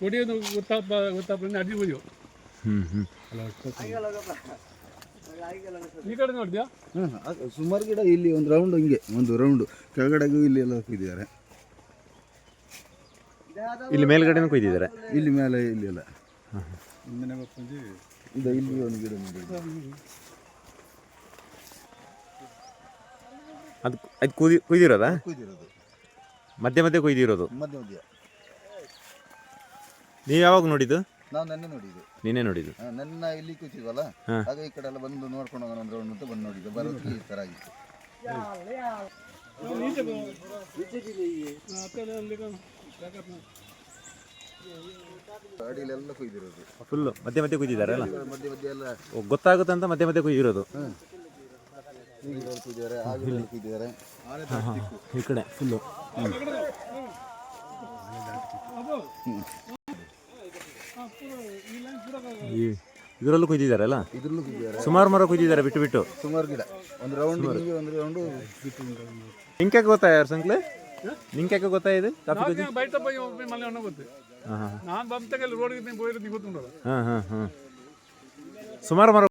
ಕೊಡಿಯೋದು ಗೊತ್ತಾಪ ಗೊತ್ತಾಪ ಅಡ್ಡಿ ಹ್ಞೂ ಈ ಕಡೆ ನೋಡಿದ್ಯಾ? ಹಾಂ ಸುಮಾರು ಗಿಡ ಇಲ್ಲಿ ಒಂದು ರೌಂಡ್ ಹಿಂಗೆ ಒಂದು ರೌಂಡ್ ಕೆಳಗಡೆಗೂ ಇಲ್ಲಿ ಎಲ್ಲ ಕೊಯ್ದಿದ್ದಾರೆ. ಇಲ್ಲಿ ಮೇಲ್ಗಡೆನೂ ಕೊಯ್ದಿದ್ದಾರೆ. ಇಲ್ಲಿ ಮೇಲೆ ಇಲ್ಲಿ ಎಲ್ಲ. ಇದು ಇಲ್ಲಿ ಒಂದು ಗಿಡ ಅದು ಅದು ಕುದಿ ಕುಯ್ದಿರೋದಾ? ಕುಯ್ದಿರೋದು. ಮಧ್ಯೆ ಮಧ್ಯ ಕೊಯ್ದಿರೋದು. ಮಧ್ಯ ಮಧ್ಯ. ನೀವು ಯಾವಾಗ ನೋಡಿದ್ದು? ನಾವು ನೆನ್ನೆ ನೋಡಿದ್ದು. ನೀನೇ ನೋಡಿದ್ದು. ನನ್ನ ಇಲ್ಲಿ ಕೂತಿದ್ವಲ್ಲ? ಹಾಗೆ ಆಗ ಈ ಕಡೆ ಎಲ್ಲ ಬಂದು ನೋಡ್ಕೊಂಡು ಹೋಗೋಣ ಒಂದು ರೌಂಡ್ ಅಂತ ಬಂದು ನೋಡಿದ್ದು. ಬರೋದಕ್ಕೆ ಈ ಥರ ಆಗಿತ್ತು. ಅಡಿಲೆಲ್ಲ ಕುಯ್ದಿರೋದು. ಫುಲ್ಲು ಮಧ್ಯೆ ಮಧ್ಯೆ ಕುಯ್ದಿದ್ದಾರೆ ಅಲ್ಲ ಮಧ್ಯ ಮಧ್ಯ ಎಲ್ಲ. ಗೊತ್ತಾಗುತ್ತೆ ಅಂತ ಮಧ್ಯ ಮಧ್ಯೆ ಕುಯ್ದಿರೋದು. ಈ ಕಡೆ ಫುಲ್ಲು ಇದರಲ್ಲೂ ಕುಯ್ದಿದ್ದಾರೆ ಅಲ್ಲ ಇದ್ರಲ್ಲೂ ಸುಮಾರು ಮರ ಕುಯ್ದಿದ್ದಾರೆ ಬಿಟ್ಟು ಬಿಟ್ಟು. ಸುಮಾರು ಗಿಡ. ಒಂದು ರೌಂಡ್ ಒಂದು ರೌಂಡು ಬಿಟ್ಟು ನಿಂಕೆ ಗೊತ್ತಾ ಯಾರು ಸಂಕ್ಲೆ? ನಿಂಕೆ ಗೊತ್ತಾ ಇದೆ? ಕಾಫಿ ಕುಯ್ದು? ಒಬ್ಬ ಮನೆ ನಾನು ಸುಮಾರು ಮರ